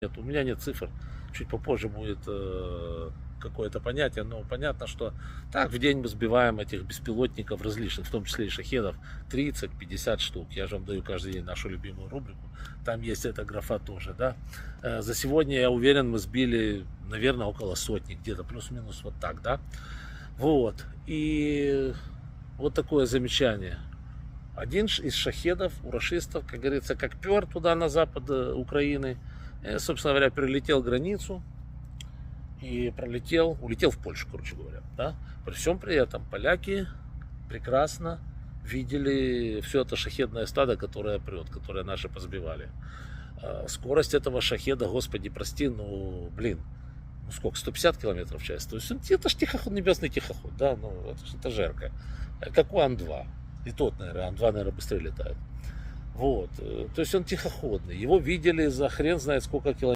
нет, у меня нет цифр. Чуть попозже будет э, какое-то понятие, но понятно, что так в день мы сбиваем этих беспилотников различных, в том числе и шахедов, 30-50 штук. Я же вам даю каждый день нашу любимую рубрику. Там есть эта графа тоже, да. Э, за сегодня, я уверен, мы сбили, наверное, около сотни, где-то плюс-минус вот так, да. Вот. И вот такое замечание. Один из шахедов, у рашистов, как говорится, как пер туда на запад э, Украины, э, собственно говоря, перелетел границу и пролетел, улетел в Польшу, короче говоря. Да? При всем при этом поляки прекрасно видели все это шахедное стадо, которое прет, которое наши позбивали. А, Скорость этого шахеда, господи, прости, ну, блин, ну сколько, 150 километров в час. То есть он- это же тихоход, небесный тихоход, да, ну, это же этажерка. Э, Как у Ан-2. И тот, наверное, Ан-2, наверное, быстрее летает. Вот. э, То есть он тихоходный. Его видели за хрен знает сколько километров.